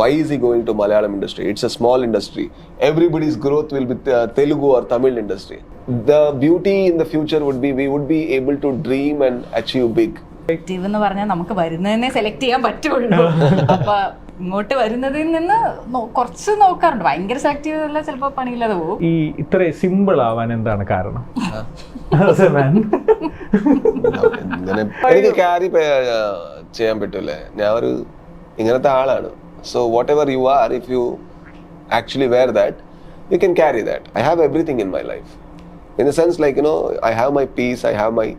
why is he going to Malayalam industry? It's a small industry. Everybody's growth will be uh, Telugu or Tamil industry. The beauty in the future would be we would be able to dream and achieve big. Selective എന്ന് പറഞ്ഞാൽ നമുക്ക് വരുന്നതിനെ select ചെയ്യാൻ പറ്റുള്ളൂ അപ്പൊ ഇങ്ങോട്ട് വരുന്നതിൽ നിന്ന് കുറച്ച് നോക്കാറുണ്ട് ഭയങ്കര സെലക്റ്റീവ് അല്ല ചിലപ്പോ പണിയില്ലാതെ പോകും ഈ ഇത്ര സിമ്പിൾ ആവാൻ എന്താണ് കാരണം എനിക്ക് ക്യാരി ചെയ്യാൻ പറ്റൂലേ ഞാൻ ഒരു ഇങ്ങനത്തെ ആളാണ് So whatever you are if you actually wear that you can carry that I have everything in my life in the sense like you know i have my peace i have my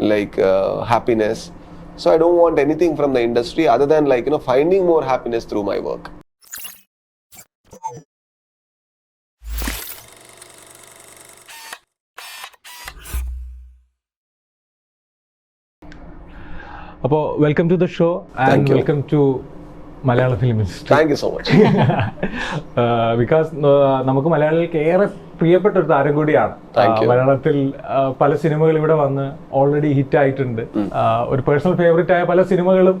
like uh, happiness so i don't want anything from the industry other than like you know finding more happiness through my work അപ്പോൾ welcome to the show and Thank you. Welcome to Malayala film industry you so much because നമുക്ക് മലയാളികൾക്ക് ഏറെ പ്രിയപ്പെട്ട ഒരു താരം കൂടിയാണ്. You. മലയാളത്തിൽ പല സിനിമകൾ ഇവിടെ വന്ന് ഓൾറെഡി ഹിറ്റ് ആയിട്ടുണ്ട്. ഒരു പേഴ്സണൽ ഫേവറേറ്റ് ആയ പല സിനിമകളും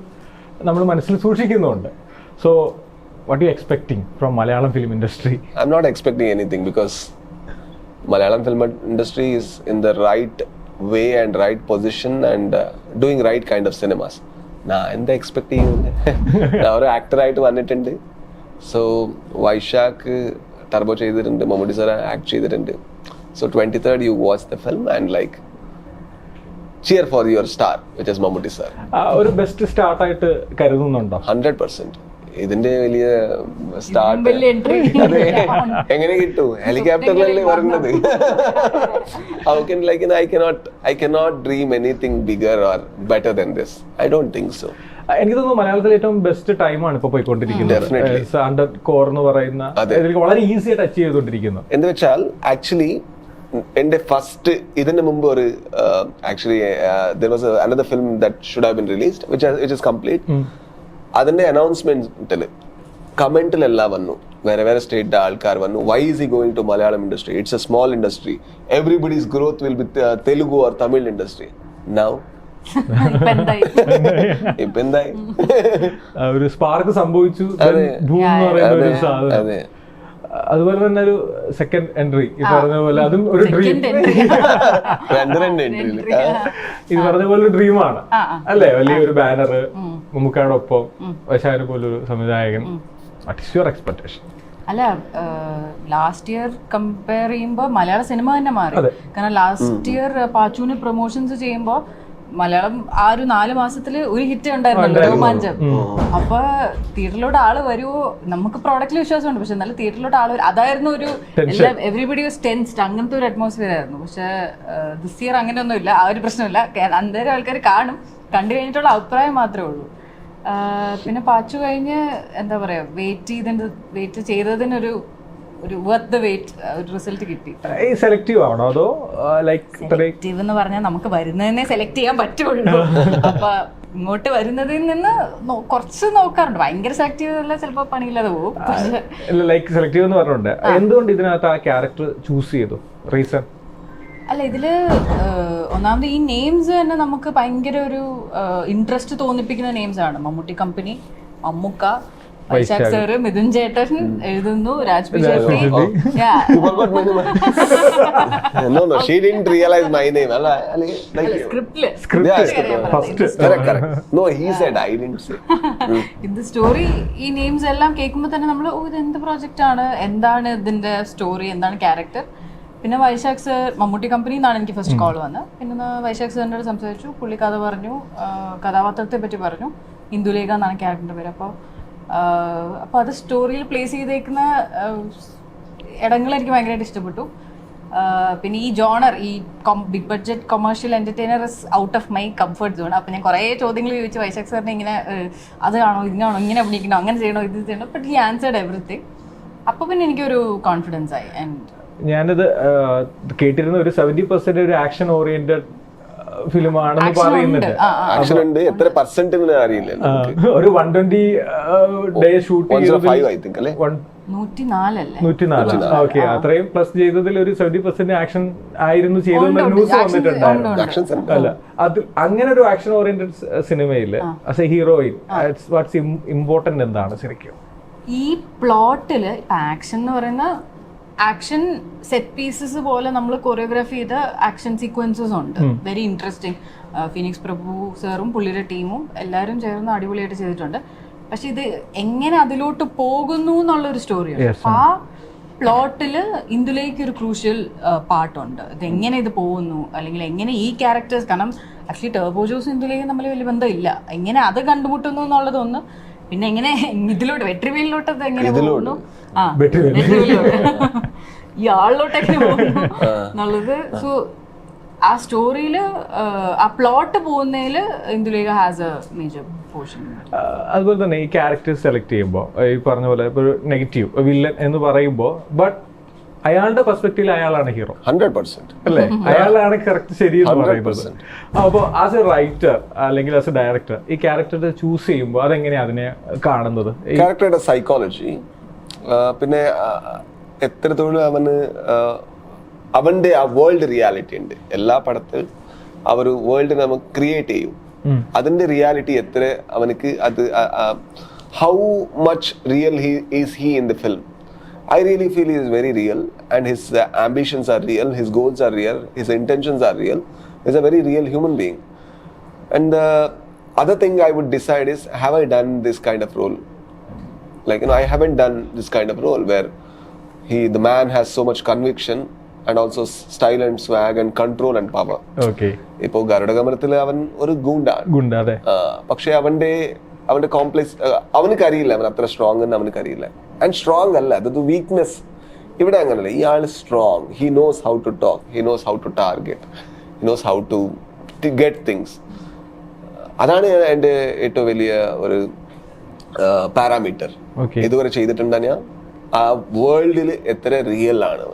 നമ്മൾ മനസ്സിൽ സൂക്ഷിക്കുന്നുണ്ട്. So what you expecting from Malayalam film industry I'm not expecting anything because Malayalam film industry is in the right way and right position and doing right kind of cinemas. ഞാൻ എന്താ expect ചെയ്യുന്നത് ഞാൻ ഒരു ആക്ടറായിട്ട് വന്നിട്ടുണ്ട്. So Vaishakh Turbo ചെയ്തിട്ടുണ്ട് Mammootty sir act ചെയ്തിട്ടുണ്ട്. So twenty third you watch the film and like cheer for your star which is Mammootty sir. ഒരു best സ്റ്റാർട്ടായിട്ട് കരുതുന്നുണ്ടോ? ഹൺഡ്രഡ് പെർസെന്റ് ഇതിന്റെ വലിയ സ്റ്റാർട്ട്. അതെ. എങ്ങനെ കിട്ടു? ഹെലികോപ്റ്ററിലല്ലേ വരുന്നത് how can like I cannot I cannot dream anything bigger or better than this I don't think so എനിക്ക് തോന്നുന്നു മലയാളത്തിലെ ഏറ്റവും ബെസ്റ്റ് ടൈമാണ് ഇപ്പൊ പോയിക്കൊണ്ടിരിക്കുന്നത്. അണ്ടർ കോർ എന്ന് പറയുന്ന. വളരെ ഈസി ആയിട്ട് അച്ചീവ് ചെയ്തുകൊണ്ടിരിക്കുന്നു. എന്ന് വെച്ചാൽ ആക്ച്വലി എന്റെ ഫസ്റ്റ് ഇതിന് മുമ്പ് ഒരു actually there was another film that should have been released which which is complete അതിന്റെ അനൗൺസ്മെന്റിൽ കമന്റിലെല്ലാം വന്നു. വേറെ വേറെ സ്റ്റേറ്റ് ആൾക്കാർ വന്നു. Why is he going to Malayalam industry it's a small industry everybody's growth will with Telugu or Tamil industry now ഇപ്പൊ എന്തായി ഒരു സ്പാർക്ക് സംഭവിച്ചു. അതെ. അതുപോലെ തന്നെ ഒരു സെക്കൻഡ് എൻട്രി ഈ പറഞ്ഞ പോലെ അതും ഒരു ഡ്രീം ഇത് പറഞ്ഞ പോലെ ഒരു ഡ്രീമാണ്. അല്ലേ? വലിയൊരു ബാനർ മുമ്മുക്കാടൊപ്പം ഒപ്പം വൈശാഖിനെ പോലൊരു സംവിധായകൻ. വാട്ട് ഇസ് യുവർ എക്സ്പെക്ടേഷൻ അല്ല ലാസ്റ്റ് ഇയർ കമ്പയർ ചെയ്യുമ്പോൾ മലയാള സിനിമ തന്നെ മാറി. കാരണം ലാസ്റ്റ് ഇയർ പാച്ചുവിന് പ്രൊമോഷൻസ് ചെയ്യുമ്പോൾ മലയാളം ആ ഒരു നാല് മാസത്തിൽ ഒരു ഹിറ്റ് ഉണ്ടായിരുന്നു രോമാഞ്ചം. അപ്പൊ തിയേറ്ററിലോട്ട് ആൾ വരുമോ നമുക്ക് പ്രോഡക്റ്റിൽ വിശ്വാസമുണ്ട്. പക്ഷെ എന്നാലും തിയേറ്ററിലോട്ട് ആൾ അതായിരുന്നു ഒരു എല്ലാം എവറിബഡി വാസ് ടെൻസ്ഡ് അങ്ങനത്തെ ഒരു അറ്റ്മോസ്ഫിയർ ആയിരുന്നു. പക്ഷെ ദിസ് ഇയർ അങ്ങനെയൊന്നും ഇല്ല ആ ഒരു പ്രശ്നമില്ല. അന്തേരം അന്നേരം ആൾക്കാർ കാണും. കണ്ടു കഴിഞ്ഞിട്ടുള്ള അഭിപ്രായം മാത്രമേ ഉള്ളൂ. പിന്നെ പാച്ചു കഴിഞ്ഞ് എന്താ പറയാ വെയിറ്റ് ചെയ്തിട്ട് വെയിറ്റ് ചെയ്തതിനൊരു ഒരു വർത്ത് വെയിറ്റ് ഒരു റിസൾട്ട് കിട്ടി. ഈ സെലക്റ്റീവ് ആണോ അതോ ലൈക്ക് സെലക്റ്റീവ് എന്ന് പറഞ്ഞാൽ നമുക്ക് വരുന്നതിനെ സെലക്ട് ചെയ്യാൻ പറ്റുള്ളൂ. അപ്പൊ ഇങ്ങോട്ട് വരുന്നതിൽ നിന്ന് കുറച്ച് നോക്കാറുണ്ട്. ഭയങ്കര സെലക്റ്റീവ് അല്ല ചിലപ്പോ പണിയില്ലാതെ പോകും. ലൈക്ക് സെലക്റ്റീവ് എന്ന് പറഞ്ഞിട്ടുണ്ട്. എന്തുകൊണ്ട് ഇതിനകത്ത് ആ ക്യാരക്ടർ ചൂസ് ചെയ്തു? റീസൺ അല്ല ഇതിൽ ഒന്നാമത് ഈ നെയിംസ് തന്നെ നമുക്ക് ഭയങ്കര ഒരു ഇൻട്രസ്റ്റ് തോന്നിപ്പിക്കുന്ന നെയിംസ് ആണ്. മമ്മൂട്ടി കമ്പനി മമ്മൂക്ക വൈശാഖ് സാറ് മിഥുൻ ചേട്ടൻ എഴുതുന്നു രാജ്ബി. ഇത് സ്റ്റോറി ഈ നെയിംസ് എല്ലാം കേൾക്കുമ്പോൾ തന്നെ നമ്മൾ ഇത് എന്ത് പ്രോജക്റ്റ് ആണ്? എന്താണ് ഇതിന്റെ സ്റ്റോറി എന്താണ് ക്യാരക്ടർ പിന്നെ വൈശാഖ് സർ മമ്മൂട്ടി കമ്പനിയിൽ നിന്നാണ് എനിക്ക് ഫസ്റ്റ് കോൾ വന്നത്. പിന്നെ വൈശാഖ് സാറിന്റെ സംസാരിച്ചു പുള്ളി കഥ പറഞ്ഞു കഥാപാത്രത്തെ പറ്റി പറഞ്ഞു ഇന്ദുലേഖ എന്നാണ് ക്യാരക്ടറിന്റെ പേര്. അപ്പോൾ അപ്പോൾ അത് സ്റ്റോറിയിൽ പ്ലേസ് ചെയ്തേക്കുന്ന ഇടങ്ങൾ എനിക്ക് ഭയങ്കരമായിട്ട് ഇഷ്ടപ്പെട്ടു. പിന്നെ ഈ ജോണർ ഈ big budget commercial entertainer is out of my comfort zone. അപ്പം ഞാൻ കുറേ ചോദ്യങ്ങൾ ചോദിച്ചു വൈശാഖ് സാറിനെ ഇങ്ങനെ അതാണോ ഇതിനാണോ ഇങ്ങനെ അഭിനയിക്കണോ അങ്ങനെ ചെയ്യണോ ഇത് ചെയ്യണോ ബട്ട് ഈ ആൻസേർഡ് എവറിത്തിങ് അപ്പോൾ പിന്നെ എനിക്കൊരു കോൺഫിഡൻസ് ആയി ആൻഡ് ഞാനത് കേട്ടിരുന്ന ഒരു സെവന്റി പെർസെന്റ് ഒരു ആക്ഷൻ ഓറിയന്റഡ് ഫിലിം ആണെന്ന് പറയുന്നുണ്ട് ആക്ഷൻ ഉണ്ട് എത്ര പെർസെന്റ് അറിയില്ല. ഒരു വൺ ട്വന്റി ഡേ ഷൂട്ട് നൂറ്റിനാല്. ഓക്കെ അത്രയും പ്ലസ് ചെയ്തതിൽ ഒരു സെവന്റി പെർസെന്റ് ആക്ഷൻ ആയിരുന്നു ചെയ്തെന്ന് ന്യൂസ് വന്നിട്ടുണ്ടായിരുന്നു. ആക്ഷൻ അല്ല അത് അങ്ങനെ ഒരു ആക്ഷൻ ഓറിയന്റഡ് സിനിമയിൽ as a heroine what's important എന്താണ് ശരിക്കും? ഈ പ്ലോട്ടിൽ ആക്ഷൻ എന്ന് പറയുന്ന ആക്ഷൻ സെറ്റ് പീസസ് പോലെ നമ്മൾ കൊറിയോഗ്രാഫി ചെയ്ത ആക്ഷൻ സീക്വൻസസ് ഉണ്ട്. വെരി ഇൻട്രസ്റ്റിംഗ് ഫിനിക്സ് പ്രഭു സാറും പുള്ളിയുടെ ടീമും എല്ലാവരും ചേർന്ന് അടിപൊളിയായിട്ട് ചെയ്തിട്ടുണ്ട്. പക്ഷെ ഇത് എങ്ങനെ അതിലോട്ട് പോകുന്നു എന്നുള്ള ഒരു സ്റ്റോറിയാണ് ആ പ്ലോട്ടിൽ ഇന്ദുലേക്ക് ഒരു ക്രൂഷ്യൽ പാർട്ടുണ്ട് ഇത് എങ്ങനെ ഇത് പോകുന്നു? അല്ലെങ്കിൽ എങ്ങനെ ഈ ക്യാരക്ടേഴ്സ് കാരണം ആക്ച്വലി ടേബോ ജോസ് ഇന്ദുലേക്കും തമ്മിൽ വലിയ ബന്ധമില്ല. എങ്ങനെ അത് കണ്ടുമുട്ടുന്നു എന്നുള്ളത് ഒന്ന് പിന്നെ എങ്ങനെ ഇതിലോട്ട് വെട്രിവേലിലോട്ട് അത് എങ്ങനെ പോകുന്നു ആ. വെട്രിവേലിലോട്ട്. ഇയാളിലോട്ട് എങ്ങനെ പോകുന്നു എന്നുള്ളത് സോ ആ സ്റ്റോറിയിൽ ആ പ്ലോട്ട് പോകുന്നതിൽ Indulekha has a major portion അതുപോലെ തന്നെ ഈ ക്യാരക്ടേഴ്സ് സെലക്ട് ചെയ്യുമ്പോൾ ഈ പറഞ്ഞ പോലെ ഇപ്പോൾ ഒരു നെഗറ്റീവ് വില്ലൻ എന്ന് പറയുമ്പോൾ ബട്ട് അയാളുടെ പെർസ്പെക്റ്റീവിൽ അയാളാണ് ഹീറോ ഹൺഡ്രഡ് പെർസെന്റ് അല്ലേ? അയാളാണ് കറക്റ്റ് ശരി എന്ന് പറയുന്നത്. 100%. അപ്പോൾ ആസ് എ റൈറ്റർ അല്ലെങ്കിൽ ആസ് എ ഡയറക്ടർ ഈ ക്യാരക്ടർ ചൂസ് ചെയ്യുമ്പോൾ അതെങ്ങനെയാണ് അതിനെ കാണുന്നത്? ക്യാരക്ടറുടെ സൈക്കോളജി പിന്നെ എത്രത്തോളം അവന് അവന്റെ ആ വേൾഡ് റിയാലിറ്റി ഉണ്ട്. എല്ലാ പടത്തിൽ ആ ഒരു വേൾഡ് നമുക്ക് ക്രിയേറ്റ് ചെയ്യും. അതിന്റെ റിയാലിറ്റി എത്ര അവനക്ക് അത് how much real he is he in the film I really feel is very real and his ambitions are real his goals are real his intentions are real is a very real human being And the other thing I would decide is have I done this kind of role? Like, you know, I haven't done this kind of role where he, the man has so much conviction and also s- style and swag and control and power. Okay ഇപ്പോൾ ഗരുഡഗമനത്തിൽ അവൻ ഒരു ഗുണ്ടാണ് ഗുണ്ട അതെ ആ, പക്ഷേ അവന്റെ അവന്റെ complex അവനക്ക് അറിയില്ല അവൻ അത്ര സ്ട്രോങ് എന്ന് അവനക്ക് അറിയില്ല ആൻഡ് സ്ട്രോങ് അല്ല അതൊരു വീക്ക്നെസ് ഇവിടെ അങ്ങനല്ല ഇയാൾ strong he knows how to talk he knows how to target he knows how to get things അതാണ് എന്റെ ഏറ്റവും വലിയ ഒരു പാരാമീറ്റർ. ഇതുവരെ ചെയ്തിട്ടുണ്ടാ ഞാൻ? ആ വേൾഡിൽ എത്ര റിയൽ ആണ്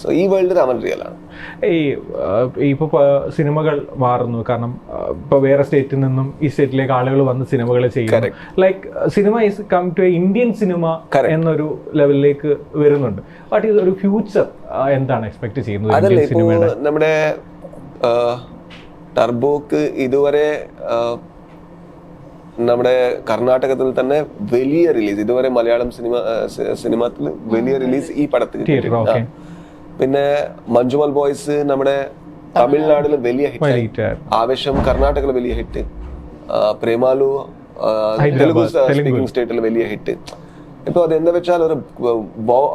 സോ ഈ വേൾഡ് അവൻ റിയൽ ആണ്. ഈ ഇപ്പോൾ ഇപ്പൊ സിനിമകൾ മാറുന്നു. കാരണം ഇപ്പോൾ ഇപ്പൊ വേറെ സ്റ്റേറ്റിൽ നിന്നും ഈ സ്റ്റേറ്റിലേക്ക് ആളുകൾ വന്ന് സിനിമകൾ ചെയ്യുന്നു. Like cinema is come to a Indian cinema എന്നൊരു ലെവലിലേക്ക് വരുന്നുണ്ട്. ബട്ട് ഇത് ഒരു ഫ്യൂച്ചർ എന്താണ് എക്സ്പെക്ട് ചെയ്യുന്നത് നമ്മുടെ ടർബോക്ക് ഇതുവരെ നമ്മുടെ കർണാടകത്തിൽ തന്നെ വലിയ റിലീസ് ഇതുവരെ മലയാളം സിനിമ സിനിമത്തിൽ വലിയ റിലീസ് ഈ പടത്തിൽ പിന്നെ മഞ്ജുമൽ ബോയ്സ് നമ്മുടെ തമിഴ്നാട്ടിൽ വലിയ ഹിറ്റ് ആവേശം കർണാടകയിൽ വലിയ ഹിറ്റ് പ്രേമാലു തെലുഗു. സ്പീക്കിംഗ് സ്റ്റേറ്റിൽ വലിയ ഹിറ്റ് ഇപ്പൊ അതെന്താ വെച്ചാൽ ഒരു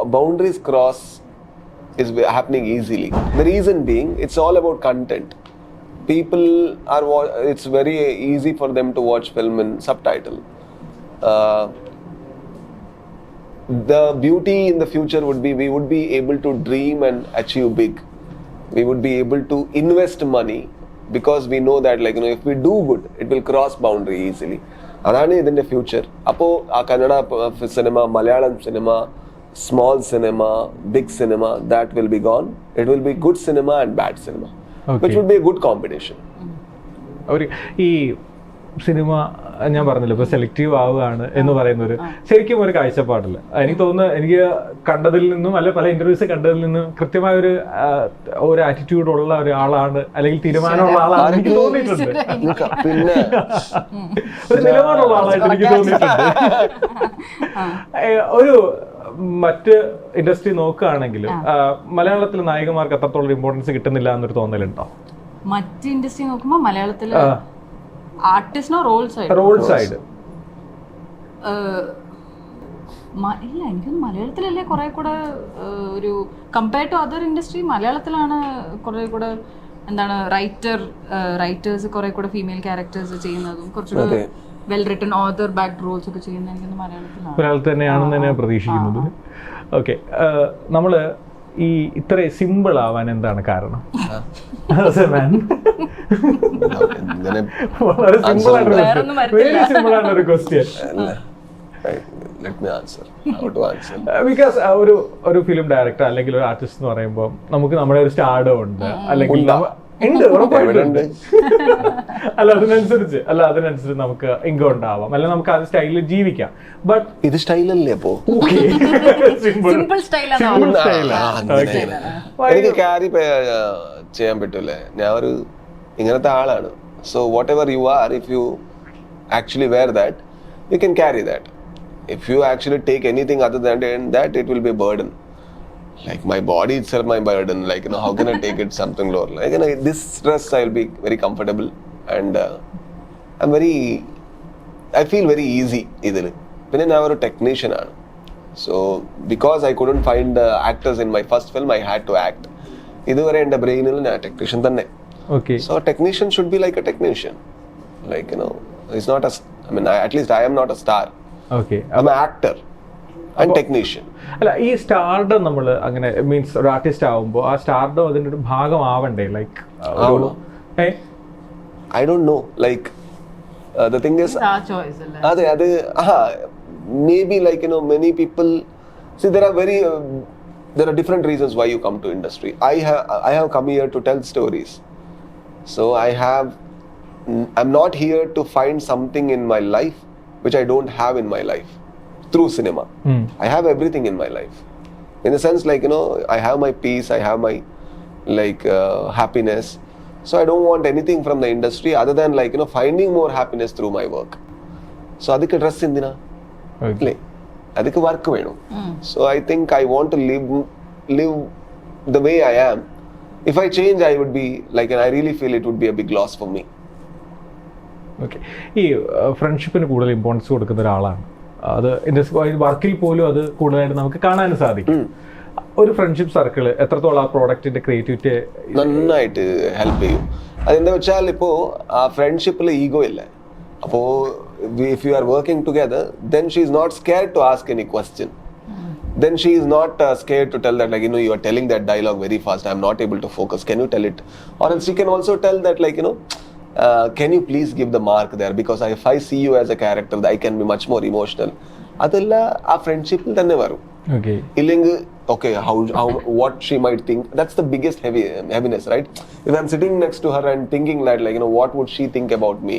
boundaries cross is happening easily. The reason being, it's all about content. People are, wa- it's very easy for them to watch film in subtitle. Uh, the beauty in the future would be we would be able to dream and achieve big. We would be able to invest money because we know that like you know if we do good, it will cross boundary easily. അതാണ് ഇതിന്റെ future അപ്പോൾ ആ Kannada cinema Malayalam cinema small cinema big cinema that will be gone it will be good cinema and bad cinema Okay. Which will be a good competition ഒരു ഈ cinema ഞാൻ പറഞ്ഞല്ലോ ഇപ്പൊ selective ആവുകയാണ് എന്ന് പറയുന്ന ഒരു ശരിക്കും ഒരു കാഴ്ചപ്പാടില്ല. എനിക്ക് തോന്നുന്നു എനിക്ക് കണ്ടതിൽ നിന്നും അല്ലെ പല ഇന്റർവ്യൂസ് കണ്ടതിൽ നിന്നും കൃത്യമായ ഒരു ഒരു ആറ്റിറ്റ്യൂഡ് ഉള്ള ഒരാളാണ് അല്ലെങ്കിൽ തീരുമാനമുള്ള ആളാണ് എനിക്ക് തോന്നിയിട്ടുണ്ട്. പിന്നെ ഒരു നിലപാടുള്ള ആളായിട്ട് എനിക്ക് തോന്നിയിട്ടുണ്ട്. ഒരു മറ്റ് ഇൻഡസ്ട്രി നോക്കുകയാണെങ്കിൽ മലയാളത്തിലെ നായികമാർക്ക് അത്രത്തോളം ഇമ്പോർട്ടൻസ് കിട്ടുന്നില്ല എന്നൊരു തോന്നലുണ്ടോ? മറ്റ് ഇൻഡസ്ട്രി നോക്കുമ്പോൾ മലയാളത്തിൽ ആർട്ടിസ്റ്റിനോ റോൾ സൈഡ് റോൾ സൈഡ് ഇല്ല എനിക്കൊന്ന് മലയാളത്തിലല്ലേ കുറെ കൂടെ ഒരു കമ്പയർ ടു അതർ ഇൻഡസ്ട്രി മലയാളത്തിലാണ് കുറെ കൂടെ എന്താണ് റൈറ്റർ റൈറ്റേഴ്സ് കുറെ കൂടെ ഫീമെയിൽ ക്യാരക്ടേഴ്സ് ചെയ്യുന്നതും കുറച്ചുകൂടെ well written author back roles ഒക്കെ ചെയ്യുന്നത് എനിക്കൊന്ന് മലയാളത്തിലാണ്. മലയാളത്തിൽ തന്നെയാണെന്ന് തന്നെ പ്രതീക്ഷിക്കുന്നത്. ഓക്കെ നമ്മൾ ഈ ഇത്ര സിമ്പിൾ ആവാൻ എന്താണ് കാരണം? വളരെ സിമ്പിൾ ആയിട്ടൊരു വേറൊന്നും question. Very simple ആയിട്ടൊരു question let me answer how to answer because ഒരു ഒരു ഫിലിം ഡയറക്ടർ അല്ലെങ്കിൽ ഒരു ആർട്ടിസ്റ്റ് എന്ന് പറയുമ്പോൾ നമുക്ക് നമ്മുടെ ഒരു സ്റ്റാർഡം ഉണ്ട്. അല്ലെങ്കിൽ ഉണ്ട് ഉറപ്പായിട്ടുണ്ട് അല്ല അതിനനുസരിച്ച്. അല്ല അതിനനുസരിച്ച് നമുക്ക് ഇൻകം ഉണ്ടാവാം. അല്ലെങ്കിൽ നമുക്ക് ആ സ്റ്റൈലിൽ ജീവിക്കാം. ബട്ട് ഇത് സ്റ്റൈലല്ലേ അപ്പോ? സിമ്പിൾ. എനിക്ക് ക്യാരി ചെയ്യാൻ പറ്റൂലേ ഞാൻ ഒരു ഇങ്ങനത്തെ ആളാണ്. So whatever you are if you actually wear that you can carry that if you actually take anything other than that it will be burden. Like my body itself, my burden. Like you know, how can I take it something lower? Like you know, this stress, I'll be very comfortable, and uh, I'm very. I feel very easy ഇതിൽ പിന്നെ ഞാൻ ഒരു technician ആണ് so because I couldn't find actors in my first film I had to act ഇതുവരെ എൻ്റെ ബ്രെയിനിൽ ഞാൻ technician തന്നെ okay So a technician should be like a technician. Like, you know, he's not a, s- I mean, I, at least I am And technician. അല്ല ഈ stardom നമ്മൾ അങ്ങനെ means ഒരു ആർട്ടിസ്റ്റ് ആവുമ്പോൾ ആ സ്റ്റാർഡം അതിന്റെ ഒരു ഭാഗമാവണ്ടേ ലൈക്ക് ആവണം. ഏ I don't know. Like, uh, the thing is, ആ ചോയ്സ് അല്ലേ അതെ അത് ആ maybe like, you know, many people, see, there are very, uh, there are different reasons why you come to industry. I have, I have come here to tell stories. So I have, I'm not here to find something in my life which I don't have in my life through cinema. Mm. I have everything in my life. In a sense, like, you know, I have my peace, I have my, like, uh, happiness. So I don't want anything from the industry other than, like, you know, finding more happiness through my work. So adhikku dress indina. Okay. work venu. So I think I want to live, live the way I am. If I change, I would be, like, and I really feel it would be a big loss for me. Okay ഈ ഫ്രണ്ട്ഷിപ്പിന് കൂടുതൽ importance കൊടുക്കുന്ന ഒരാളാണ് അത് industry വർക്കിൽ പോലും അത് കൂടുതലായിട്ട് നമുക്ക് കാണാൻ സാധിക്കും. ഒരു ഫ്രണ്ട്ഷിപ്പ് സർക്കിൾ എത്രത്തോളം ആ പ്രോഡക്റ്റിന്റെ ക്രിയേറ്റിവിറ്റി നന്നായിട്ട് ഹെൽപ്പ് ചെയ്യും. അതെന്താ വെച്ചാൽ ഇപ്പോ ആ ഫ്രണ്ട്ഷിപ്പിൽ ഈഗോ ഇല്ല? അപ്പോ if you are working together then she is not scare to ask any question then she is not uh, scared to tell that like you know you are telling that dialogue very fast. I'm not able to focus. Can you tell it? Or else she can tell that that you know know uh, can you please give the mark there because I, if i see you as a character i can be much more emotional അതല്ല ആ ഫ്രണ്ട്ഷിപ്പിൽ തന്നെ വരും okay ഇല്ലെങ്കിൽ okay how, how what she might think that's the biggest heavy heaviness right if i'm sitting next to her and thinking that like you know what would she think about me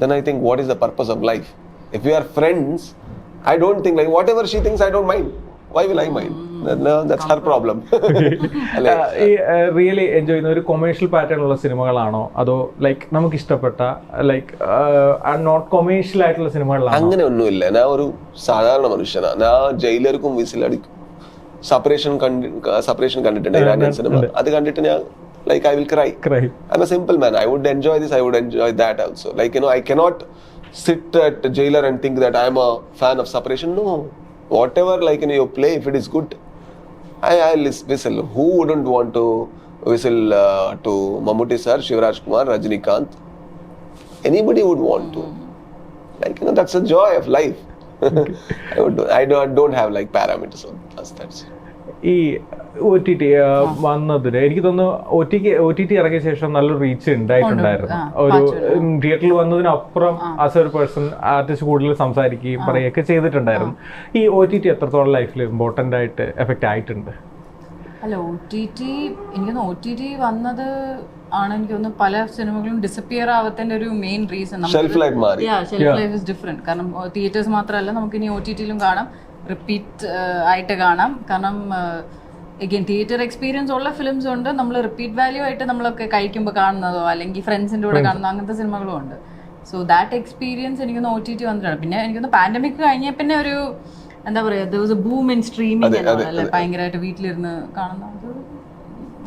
then i think what is the purpose of life if we are friends i don't think like whatever she thinks i don't mind Why will i mind? No, that's her problem. അല്ലേ? ഈ really enjoy ചെയ്യുന്ന ഒരു commercial pattern ഉള്ള സിനിമകളാണോ? അതോ like നമുക്ക് ഇഷ്ടപ്പെട്ട like not commercial ആയിട്ടുള്ള സിനിമകളാണ്? അങ്ങനെ ഒന്നുമില്ല. ഞാൻ ഒരു സാധാരണ മനുഷ്യനാണ് ഞാൻ ജയിലർക്കും വിസിലടിക്കും. സെപ്പറേഷൻ സെപ്പറേഷൻ കണ്ടിട്ടുണ്ട് ഇറാനിയൻ സിനിമ അത് കണ്ടിട്ട് ഞാൻ like I will cry crime I'm a simple man. I would enjoy this. I would enjoy that also. Like you know, I cannot sit at jailer and think that I'm a fan of separation. No, whatever like you know, you play, if it is good, I I whistle. Who wouldn't want to whistle uh, to Mammootty sir, Shivraj Kumar, Rajinikanth? Anybody would want to. Like you know, that's the joy of life. I don't, don't have like parameters on us. That's it. ഈ O T T വന്നതിന് എനിക്ക് തോന്നുന്നു O T O T T ഇറങ്ങിയ ശേഷം നല്ല reach ഉണ്ടായിട്ടുണ്ടായിരുന്നു. ഒരു തിയേറ്ററിൽ വന്നതിനപ്പുറം ആസ് ഒരു പേഴ്സൺ ആർട്ടിസ്റ്റ് കൂടുതൽ സംസാരിക്കുകയും പറയുകയൊക്കെ ചെയ്തിട്ടുണ്ടായിരുന്നു. ഈ ഒ ടി ടി എത്രത്തോളം ലൈഫിൽ ഇമ്പോർട്ടന്റ് ആയിട്ട് എഫക്റ്റ് ആയിട്ടുണ്ട്? അല്ല ഒ ടി ടി എനിക്കൊന്ന് ഒ ടി ടി വന്നത് ആണ് എനിക്ക് തോന്നുന്നു പല സിനിമകളും ഡിസപ്പിയർ ആവത്തിന്റെ ഒരു മെയിൻ റീസൺ Shelf life മാറി. ഷെൽഫ് ലൈഫ് ഇസ് ഡിഫറെന്റ് കാരണം തിയേറ്റേഴ്സ് മാത്രമല്ല നമുക്ക് ഇനി ഒ ടി ടിയിലും കാണാം. റിപ്പീറ്റ് ആയിട്ട് കാണാം. കാരണം എഗെയിൻ തിയേറ്റർ എക്സ്പീരിയൻസ് ഉള്ള ഫിലിംസ് ഉണ്ട്. നമ്മൾ റിപ്പീറ്റ് വാല്യൂ ആയിട്ട് നമ്മളൊക്കെ കഴിക്കുമ്പോൾ കാണുന്നതോ അല്ലെങ്കിൽ ഫ്രണ്ട്സിന്റെ കൂടെ കാണുന്നതോ അങ്ങനത്തെ സിനിമകളും ഉണ്ട്. സോ ദാറ്റ് എക്സ്പീരിയൻസ് എനിക്കൊന്ന് ഒ ടി ടി വന്നിട്ടാണ്. പിന്നെ എനിക്കൊന്ന് പാൻഡമിക് കഴിഞ്ഞ പിന്നെ ഒരു എന്താ പറയുക ബൂം ഇൻ സ്ട്രീമിംഗ് ഭയങ്കരമായിട്ട് വീട്ടിലിരുന്ന് കാണുന്ന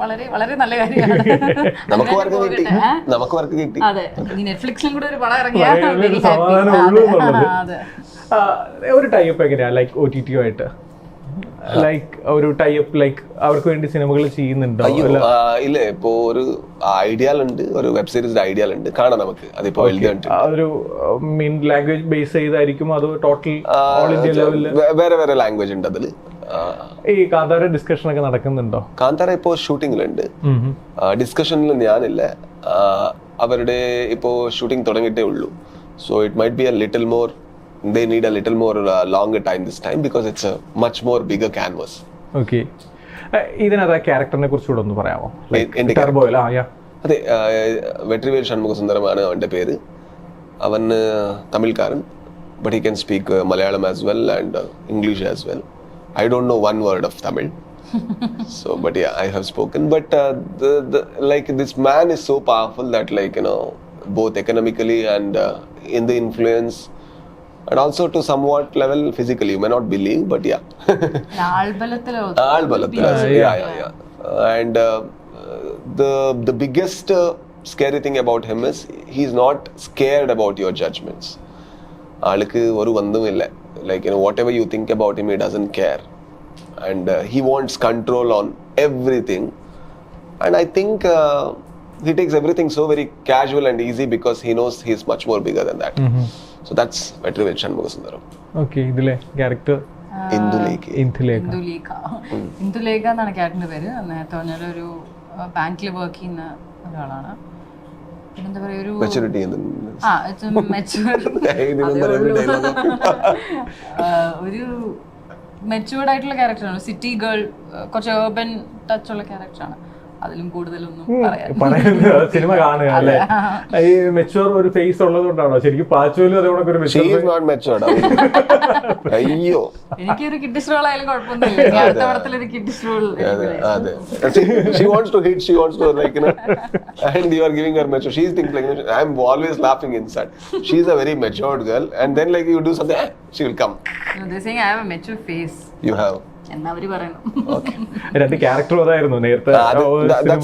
വളരെ വളരെ നല്ല കാര്യമാണ്. നമുക്ക് വർക്ക് കിട്ടി. നമുക്ക് വർക്ക് കിട്ടി. അതെ. ഇനി നെറ്റ്ഫ്ലിക്സിലും കൂടെ ഒരു പടം ഇറങ്ങിയ ഒരു ടൈപ്പ് എങ്ങനെയാ? ലൈക്ക് ഒ ടി ടി ആയിട്ട് ലൈക്ക് ഒരു ടൈപ്പ് ലൈക്ക് അവർക്ക് വേണ്ടി സിനിമകൾ ചെയ്യുന്നുണ്ടോ? ഇല്ല. ഇപ്പോ ഒരു ഐഡിയാൽ ഉണ്ട്. ഒരു വെബ് സീരീസ് ഐഡിയാൽ ഉണ്ട്. കാണാം നമുക്ക്. അതിപ്പോ ഒരു മീൻ ലാംഗ്വേജ് ബേസ് ചെയ്തായിരിക്കും അത് ടോട്ടൽ ഓൾ ഇന്ത്യ ലെവലിൽ വേറെ വേറെ ലാംഗ്വേജ് ഉണ്ട് അതിൽ. ഈ കാന്താര ഡിസ്കഷൻ ഒക്കെ നടക്കുന്നുണ്ടോ? കാന്താര ഇപ്പോ ഷൂട്ടിങ്ങിലുണ്ട് ഡിസ്കഷനിൽ ഞാനില്ല. അവരുടെ ഇപ്പോ ഷൂട്ടിംഗ് തുടങ്ങിയിട്ടേ ഉള്ളൂ. So it might be a little more they need a little more long time this time because it's a much more bigger canvas okay ഇതിനകത്ത് ആ ക്യാരക്ടറിനെ കുറിച്ചുകൂടെ ഒന്ന് പറയാമോ? അതെ വെട്രിവേൽ ഷൺമുഖ സുന്ദരമാണ് അവന്റെ പേര്. അവൻ തമിഴ്ക്കാരൻ but he can speak Malayalam as well and English as well I don't know one word of Tamil so but yeah i have spoken but uh, the, the like this man is so powerful that like you know both economically and uh, in the influence and also to somewhat level physically. You may not believe, but yeah. ആൾബലത്തിലോ ആൾബലത്തിൽ yeah, yeah, yeah. And uh, the the biggest uh, scary thing about him is he's not scared about your judgments. ആൾക്ക് ഒരു ബന്ധവുമില്ല like you know whatever you think about him he doesn't care and he wants control on everything and I think he takes everything so very casual and easy because he knows he's much more bigger than that. So that's Vetrivel Shanmugasundaram. Okay ഇതിലെ character Indulekha. Indulekha. എന്നാണ് ക്യാരക്ടറിന്റെ പേര്. നേരത്തെ പറഞ്ഞാൽ ബാങ്കിൽ work ചെയ്യുന്ന ഒരാളാണ്. പറയാ ഒരു മെച്ചൂരിറ്റി ആ ഒരു മെച്ചുവേർഡ് ആയിട്ടുള്ള ക്യാരക്ടറാണ് സിറ്റി ഗേൾ കുറച്ച് ഏർബൻ ടച്ച് ഉള്ള ക്യാരക്ടറാണ് അതിലും കൂടുതലൊന്നും പറയുന്നത് സിനിമ കാണുക അല്ലേ? ഈ മെച്ചുവർ ഒരു ഫേസ് ഉള്ളത് കൊണ്ടാണോ? ശരിക്കും പാച്ചുവിലും അതേപോലെ ഒരു അയ്യോ. എനിക്കൊരു കിഡിസ് റോൾ ആയാലും കുഴപ്പമൊന്നുമില്ല. അടുത്ത പടത്തിൽ ഒരു റോൾ അതെ she wants to hit she wants to like you know and you are giving her mature she is think like I am always laughing inside she is a very matured girl and then like you do something she will come I have a mature face you have എന്നാ അവർ പറയുന്നു രണ്ട് character അതായിരുന്നു നേരത്തെ Uh, സിനിമ-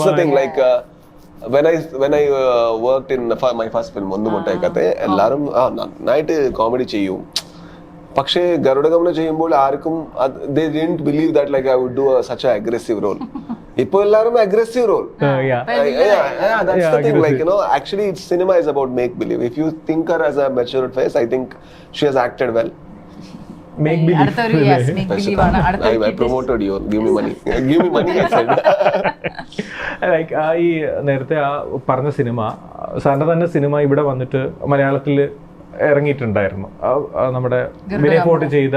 uh, when I when I uh, worked in the fir- my first film ഒന്ന് മുട്ടയക്കത്തെ എല്ലാരും ആ നന്നായിട്ട് കോമഡി ചെയ്യും പക്ഷേ ഗരുഡഗമന ചെയ്യുമ്പോൾ ആർക്കും they didn't believe that like I would do such aggressive role ഇപ്പോൾ എല്ലാവരും aggressive role Uh, yeah. that's Yeah, the thing. Like aggressive. you know, actually, it's cinema is about make believe. If you think her as a yes make believe ആണ്. അടുത്ത money. Give me money. I like ആ ഈ നേരത്തെ ആ പറഞ്ഞ cinema സാറിന്റെ തന്നെ cinema ഇവിടെ വന്നിട്ട് മലയാളത്തിൽ ഇറങ്ങിയിട്ടുണ്ടായിരുന്നു. നമ്മുടെ വിനയ് ഫോർട്ട് ചെയ്ത.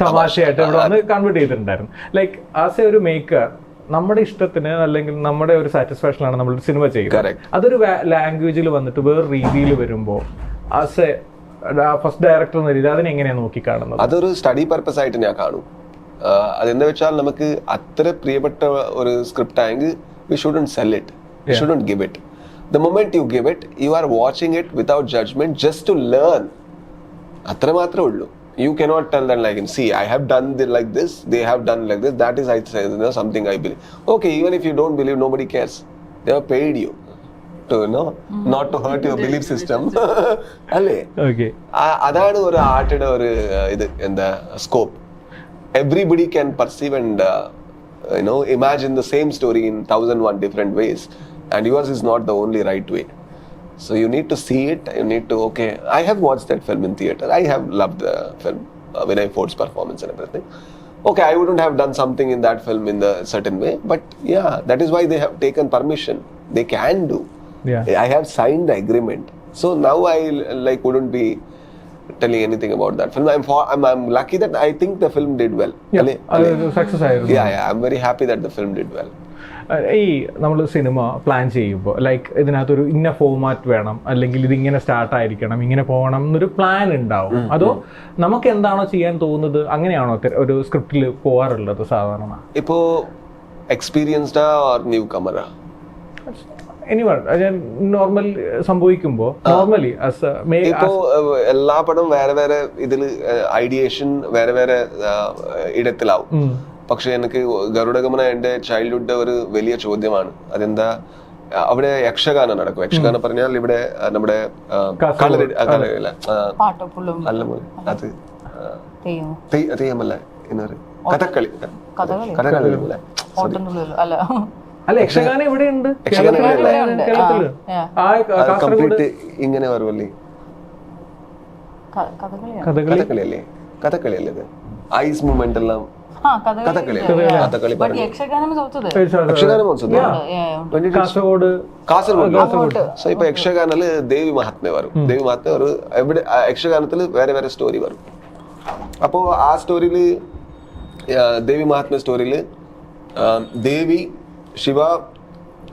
തമാശയായിട്ട് ഇവിടെ വന്ന് കൺവേർട്ട് ചെയ്തിട്ടുണ്ടായിരുന്നു. ലൈക്ക് ആസ് എ ഒരു മേക്കർ നമ്മുടെ ഇഷ്ടത്തിന് അല്ലെങ്കിൽ നമ്മുടെ ഒരു സാറ്റിസ്ഫാക്ഷനാണ് നമ്മൾ സിനിമ ചെയ്യുന്നത് അതൊരു ലാംഗ്വേജിൽ വന്നിട്ട് വേറെ രീതിയിൽ വരുമ്പോൾ ആസ് എ ഫസ്റ്റ് ഡയറക്ടർ എന്ന രീതി അതിനെ എങ്ങനെയാണ് നോക്കിക്കാണുന്നത്? അതൊരു സ്റ്റഡി പർപ്പസ് ആയിട്ട് ഞാൻ കാണും. അതെന്ന് അതെന്താ വെച്ചാൽ നമുക്ക് അത്ര പ്രിയപ്പെട്ട ഒരു സ്ക്രിപ്റ്റ് ആയെങ്കിൽ we shouldn't sell it we shouldn't give it the moment you give it you are watching it without judgement just to learn അത്ര മാത്രമേ ഉള്ളൂ. You cannot tell then like see I have done like this they have done like this that is I something I believe okay even if you don't believe nobody cares they are paid you to know not to hurt your belief system അല്ലേ okay ആ- അതാണ് ഒരു ആർട്ടിന്റെ ഒരു uh, ഇത് എന്താ scope everybody can perceive and you know imagine the same story in thousand one different ways and yours is not the only right way so you need to see it you need to okay I have watch that film in theatre I have love the film Vinay Forrt's performance and everything okay i wouldn't have done something in that film in the certain way but yeah that is why they have taken permission they can do Yeah. I have signed the agreement. So now I like wouldn't be telling anything about that film. I'm for, I'm, I'm lucky that I think the film did well. Ale- ale- Uh, ആയിരുന്നു yeah, yeah. I'm very happy that the film did well. ഈ നമ്മൾ cinema plan ചെയ്യുമ്പോൾ like ഇതിനകത്തൊരു ഇന്ന format വേണം അല്ലെങ്കിൽ ഇത് ഇങ്ങനെ സ്റ്റാർട്ട് ആയിരിക്കണം ഇങ്ങനെ പോകണം എന്നൊരു പ്ലാൻ ഉണ്ടാവും അതോ നമുക്ക് എന്താണോ ചെയ്യാൻ തോന്നുന്നത് അങ്ങനെയാണോ ഒരു സ്ക്രിപ്റ്റിൽ പോകാറുള്ളത് സാധാരണ ഇപ്പോ experienced new newcomer? Anyone normal സംഭവിക്കുമ്പോൾ നോർമലി ആസ് ഇപ്പോ എല്ലാ പടം വേറെ വേറെ ഇതിൽ ഐഡിയേഷൻ വേറെ വേറെ ഇടത്തിലാവും. പക്ഷെ എനിക്ക് ഗരുഡഗമന എന്റെ ചൈൽഡ്ഹുഡ് ഒരു വലിയ ചോദ്യമാണ്. അതെന്താ? അവിടെ യക്ഷഗാനം നടക്കും. യക്ഷഗാനം പറഞ്ഞാൽ ഇവിടെ നമ്മുടെ അത്. തെയ്യമല്ല കഥകളി. കഥകളി. അല്ല. അല്ല യക്ഷഗാനം ആ ഇങ്ങനെ വരുമല്ലേ കഥകളി? അല്ലേ കഥകളി അല്ലേ ഐസ് മൂവ്മെന്റ് എല്ലാം. കാസർഗോഡ് സോ ഇപ്പൊ ദേവി മഹാത്മ വരും. ദേവി മഹാത്മ വരും എവിടെ യക്ഷഗാനത്തിൽ വേറെ വേറെ സ്റ്റോറി വരും. അപ്പോ ആ സ്റ്റോറിയിൽ ദേവി മഹാത്മ സ്റ്റോറിയിൽ ദേവി ശിവ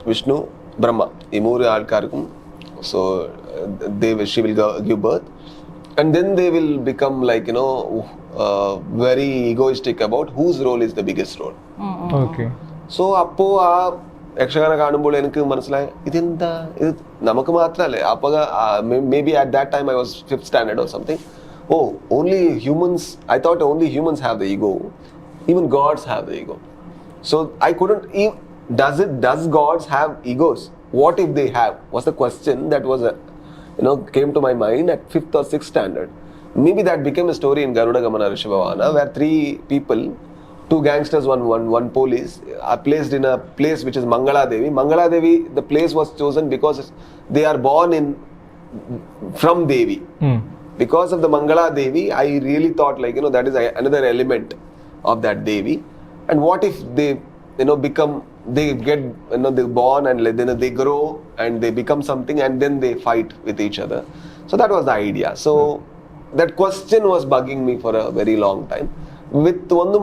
വിഷ്ണു ബ്രഹ്മ. ഈ മൂന്ന് ആൾക്കാർക്കും so Dev she will give birth and then they will become like you know very egoistic about whose role is the biggest role okay so അപ്പോ ആ യക്ഷഗാനം കാണുമ്പോൾ എനിക്ക് മനസ്സിലായി ഇതെന്താ? ഇത് നമുക്ക് മാത്രമല്ലേ? അപ്പൊ maybe at that time I was fifth standard or something oh only humans I thought only humans have the ego even gods have the ego So I couldn't. Does it? Does gods have egos? What if they have? Was the question that was, a, you know, came to my mind at fifth or sixth standard. Maybe that became a story in Garuda Gamana Rishabhavana, where three people, two gangsters, one one one police, are placed in a place which is Mangala Devi. Mangala Devi, the place was chosen because they are born in from Devi ഉം. because of the Mangala Devi, I really thought like you know that is another element of that Devi. And what if they you know become they get you know they're born and you know, they grow and they become something and then they fight with each other. So that was the idea. So that question was bugging me for a very long time. with ഒന്ന്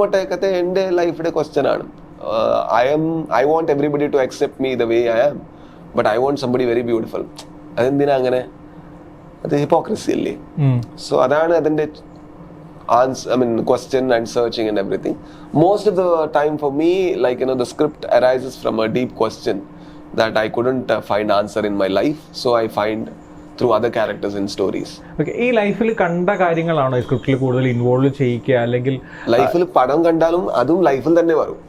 end life question ആണ് I'm I want everybody to accept me the way I am but I want somebody very beautiful അതെന്തിനാ അങ്ങനെ അത് hypocrisy അല്ലേ. So അതാണ് അതിന്റെ answer I mean question and searching and everything most of the time for me like you know the script arises from a deep question that I couldn't find answer in my life so I find through other characters in stories okay ഈ ലൈഫിൽ കണ്ട കാര്യങ്ങളാണോ ഈ സ്ക്രിപ്റ്റിൽ കൂടുതൽ involve ചെയ്യിക്കുക? അല്ലെങ്കിൽ ലൈഫിൽ പടം കണ്ടാലും അതും ലൈഫിൽ തന്നെ വരും.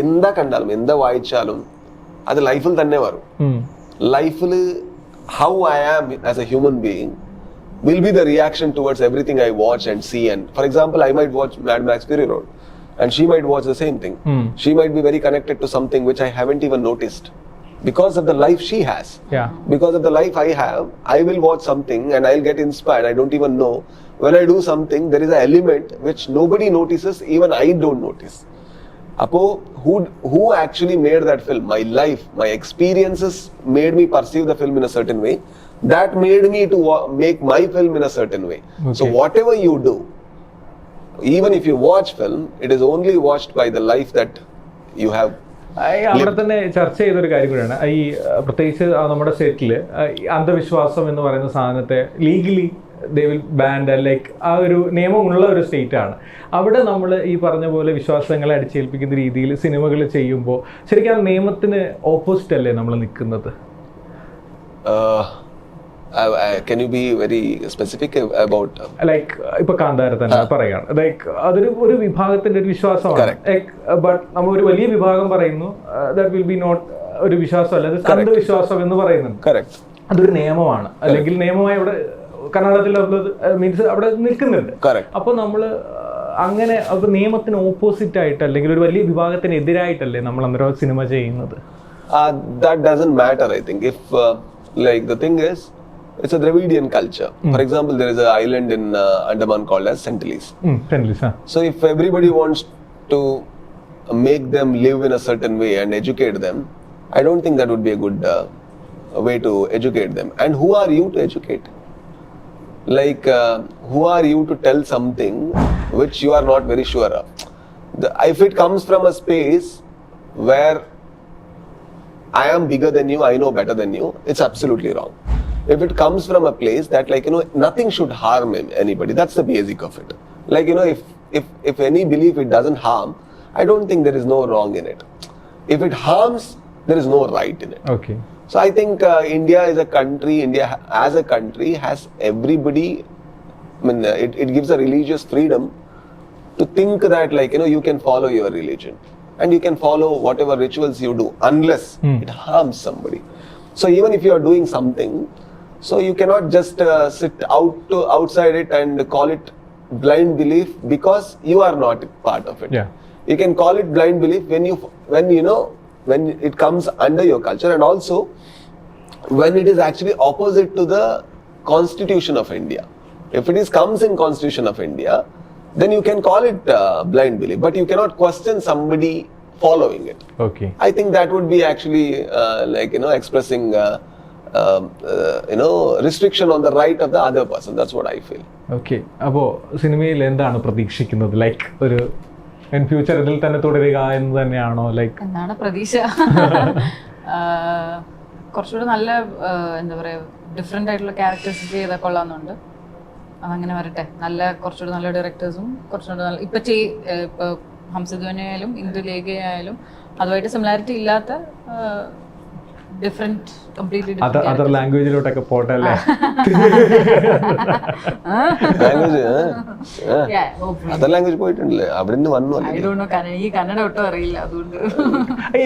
എന്താ കണ്ടാലും എന്താ വായിച്ചാലും അത് ലൈഫിൽ തന്നെ വരും. ലൈഫിൽ how I am as a human being will be the reaction towards everything I watch and see. And for example, I might watch Mad Max Fury Road, and she might watch the same thing. Hmm. She might be very connected to something which I haven't even noticed because of the life she has. Yeah. Because of the life I have, I will watch something and I'll get inspired. I don't even know. When I do something, there is an element which nobody notices, even I don't notice. Apo, who who actually made that film? My life, my experiences made me perceive the film in a certain way. That made me to make my film in a certain way. Okay. So whatever you do, even if you watch film, it is only watched by the life that you have. അവിടെ തന്നെ ചർച്ച ചെയ്തൊരു കാര്യം കൂടിയാണ് ഈ പ്രത്യേകിച്ച് നമ്മുടെ സ്റ്റേറ്റിൽ അന്ധവിശ്വാസം എന്ന് പറയുന്ന സാധനത്തെ legally they will banned like ആ ഒരു നിയമമുള്ള ഒരു സ്റ്റേറ്റ് ആണ് അവിടെ നമ്മൾ ഈ പറഞ്ഞ പോലെ വിശ്വാസങ്ങളെ അടിച്ചേൽപ്പിക്കുന്ന രീതിയിൽ സിനിമകൾ ചെയ്യുമ്പോൾ ശരിക്കും ആ നിയമത്തിന് ഓപ്പോസിറ്റ് അല്ലേ നമ്മൾ നിൽക്കുന്നത് Uh, you be can you be very specific about? Uh, like ഇപ്പൊ കാന്താര തന്നെ പറയാണ് ലൈക്ക് അതൊരു ഒരു വിഭാഗത്തിന്റെ ഒരു വിശ്വാസമാണ്. ബട്ട് നമ്മൾ ഒരു വലിയ വിഭാഗം പറയുന്നു ദാറ്റ് വിൽ ബി നോട്ട് ഒരു വിശ്വാസമല്ല അത് അന്ധവിശ്വാസം എന്ന് പറയുന്നുണ്ട്. അതൊരു നിയമമാണ് അല്ലെങ്കിൽ നിയമമായി അവിടെ കർണാടകത്തിൽ മീൻസ് അവിടെ നിൽക്കുന്നുണ്ട്. അപ്പൊ നമ്മൾ അങ്ങനെ അപ്പൊ നിയമത്തിന് ഓപ്പോസിറ്റ് ആയിട്ട് അല്ലെങ്കിൽ ഒരു വലിയ വിഭാഗത്തിന് എതിരായിട്ടല്ലേ നമ്മൾ അന്നേരം സിനിമ ചെയ്യുന്നത് that that doesn't matter, I think. If, the thing is, it's a Dravidian culture. Mm. For example, there is an island in uh, Andaman called as Sentinelese. Mm, huh? So if everybody wants to make them live in a certain way and educate them, I don't think that would be a good uh, way to educate them. And who are you to educate? Like, uh, who are you to tell something which you are not very sure of? The, if it comes from a space where I am bigger than you, I know better than you, it's absolutely wrong if it comes from a place that like you know nothing should harm anybody that's the basic of it. Like you know if if if any belief it doesn't harm i don't think there is no wrong in it. If it harms there is no right in it. Okay. So i think uh, india is a country india as a country has everybody i mean uh, it, it gives a religious freedom to think that like you know you can follow your religion and you can follow whatever rituals you do unless mm. it harms somebody. So even if you are doing something so you cannot just uh, sit out to outside it and call it blind belief because you are not part of it. Yeah. You can call it blind belief when you when you know when it comes under your culture and also when it is actually opposite to the constitution of India. If it is comes in constitution of India, then you can call it uh, blind belief, but you cannot question somebody following it. Okay. I think that would be actually uh, like you know expressing. Uh, uh, you know restriction on the right of the other person. That's what okay അപ്പോൾ സിനിമയിൽ എന്താണ് പ്രതീക്ഷിക്കുന്നത്? Like ഒരു in future ഇതിൽ തന്നെ തുടരുക എന്ന് തന്നെയാണോ? ലൈക്ക് എന്താണ് പ്രതീക്ഷ. കുറച്ചുകൂടെ നല്ല എന്താ പറയുക ഡിഫറെന്റ് ആയിട്ടുള്ള ക്യാരക്ടേഴ്സ് ചെയ്താൽ കൊള്ളാമെന്നുണ്ട്. അതങ്ങനെ വരട്ടെ. നല്ല കുറച്ചുകൂടെ നല്ല ഡയറക്ടേഴ്സും കുറച്ചുകൂടെ നല്ല ഇപ്പം ചെയ്- ഇപ്പോൾ ഹംസധ്വനി ആയാലും ഇന്ദുലേഖയായാലും അതുമായിട്ട് സിമിലാരിറ്റി ഇല്ലാത്ത അതർ ലാംഗ്വേജിലോട്ടൊക്കെ പോട്ടെ അല്ലേ ലാംഗ്വേജ് അതർ ലാംഗ്വേജ് പോയിട്ടുണ്ടല്ലേ? അവിടെ നിന്ന് വന്നു ഈ കന്നഡ ഒട്ടും അറിയില്ല അതുകൊണ്ട്.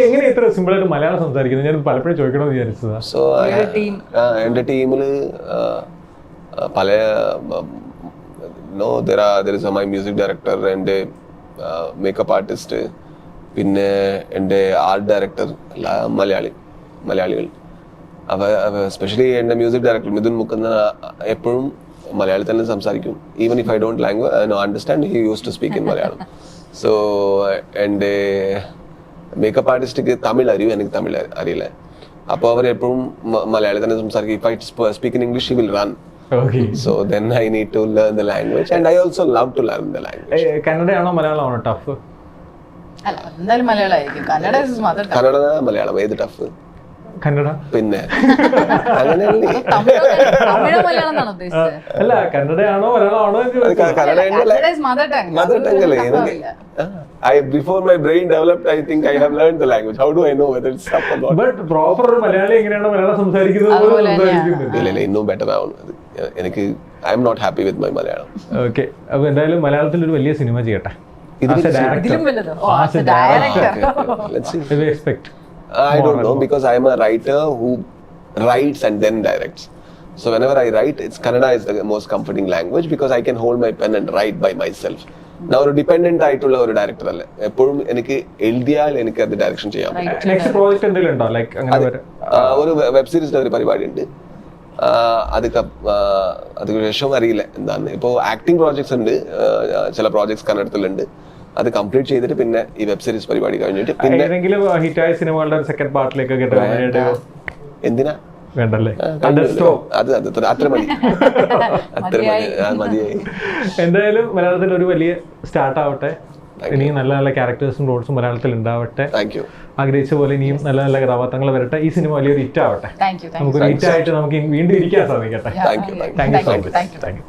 എങ്ങനെ ഇത്ര സിമ്പിൾ ആയിട്ട് മലയാളം സംസാരിക്കുന്നത് ഞാൻ പലപ്പോഴും ചോദിക്കണമെന്ന് വിചാരിച്ചതാ. സോ എന്റെ ടീമിൽ പല no there are there is my music director എന്റെ മേക്കപ്പ് ആർട്ടിസ്റ്റ് പിന്നെ എന്റെ ആർട്ട് ഡയറക്ടർ മലയാളി. മലയാളികൾ. അവ സ്പെഷ്യലി എന്റെ മ്യൂസിക് ഡയറക്ടർ മിഥുൻ മുക്കുന്ന എപ്പോഴും മലയാളത്തിൽ തന്നെ സംസാരിക്കും. Even if I don't language no understand he use to speak in Malayalam so എന്റെ മേക്കപ്പ് ആർട്ടിസ്റ്റിക്ക് തമിഴ് അറിയും എനിക്ക് തമിഴ് അറിയില്ല. അപ്പോൾ അവർ എപ്പോഴും മലയാളത്തിൽ തന്നെ സംസാരിക്കും. If I speak in English will run so then I need to learn the language and I also love to learn the language language. കന്നഡയാണോ മലയാളമാണോ ടഫ് കന്നഡ മലയാളം ഏത് ടഫ് കന്നഡ? പിന്നെ. അങ്ങനെയല്ലേ അല്ല കന്നഡയാണോ മലയാളമാണോ മദർ ടങ് അല്ലേ? എനിക്ക് I before my brain developed I think I have learn the language how do I know whether it's up or but proper ഒരു മലയാളി എങ്ങനെയാണ് മലയാളം സംസാരിക്കുന്നത് പോലെ സംസാരിക്കുന്നുണ്ട് ഇല്ല ഇല്ല ഇന്നും ബെറ്റർ ആവുന്നത് എനിക്ക് I'm not happy with my Malayalam. Okay അപ്പോൾ എന്തായാലും മലയാളത്തിൽ ഒരു വലിയ സിനിമ ചെയ്യട്ടെ. ഇതിലും ഇതിലും വലുതോ. ഓ as a director let's see expect I don't know because I am a writer who writes and then directs. So whenever I write, it's Kannada is the most comforting language because I can hold my pen and write by myself. Now ഒരു dependent ആയിട്ടുള്ള ഒരു director അല്ല? എപ്പോഴും എനിക്ക് എഴുതിയാൽ എനിക്ക് അത് direction ചെയ്യാൻ പറ്റും. നെക്സ്റ്റ് പ്രോജക്റ്റ് എന്തെങ്കിലും ഉണ്ടോ? ലൈക്ക് അങ്ങനെ വരെ ഒരു വെബ് സീരീസിന്റെ ഒരു പരിപാടി ഉണ്ട് അത് അതിന് ശേഷം അറിയില്ല. എന്താണ്? ഇപ്പോൾ ആക്ടിംഗ് പ്രോജക്ട്സ് ഉണ്ട്. ചില പ്രോജക്ട്സ് കന്നഡത്തിലുണ്ട്. അത് കംപ്ലീറ്റ് ചെയ്തിട്ട് പിന്നെ ഈ വെബ് സീരീസ് പരിപാടി കഴിഞ്ഞിട്ട് പിന്നെ ഏതെങ്കിലും ഹിറ്റായ സിനിമകളുടെ സെക്കൻഡ് പാർട്ടിലേക്ക് കേട്ടോ എന്തിനാ? വേണ്ടല്ലേ. അത് അത് അത്ര- അത്ര മതി. അത്ര മതി. മതിയായി. എന്തായാലും മലയാളത്തിൽ ഒരു വലിയ സ്റ്റാർട്ട് ആവട്ടെ. ഇനിയും നല്ല നല്ല ക്യാരക്ടേഴ്സും റോൾസും മലയാളത്തിൽ ഉണ്ടാവട്ടെ. താങ്ക് യു ആഗ്രഹിച്ച പോലെ ഇനിയും നല്ല നല്ല കഥാപാത്രങ്ങൾ വരട്ടെ. ഈ സിനിമ വലിയൊരു ഹിറ്റ് ആവട്ടെ. നമുക്ക് നമുക്കൊരു ഹിറ്റ് ആയിട്ട് നമുക്ക് വീണ്ടും ഇരിക്കാൻ സാധിക്കട്ടെ. Thank you thank you so much thank you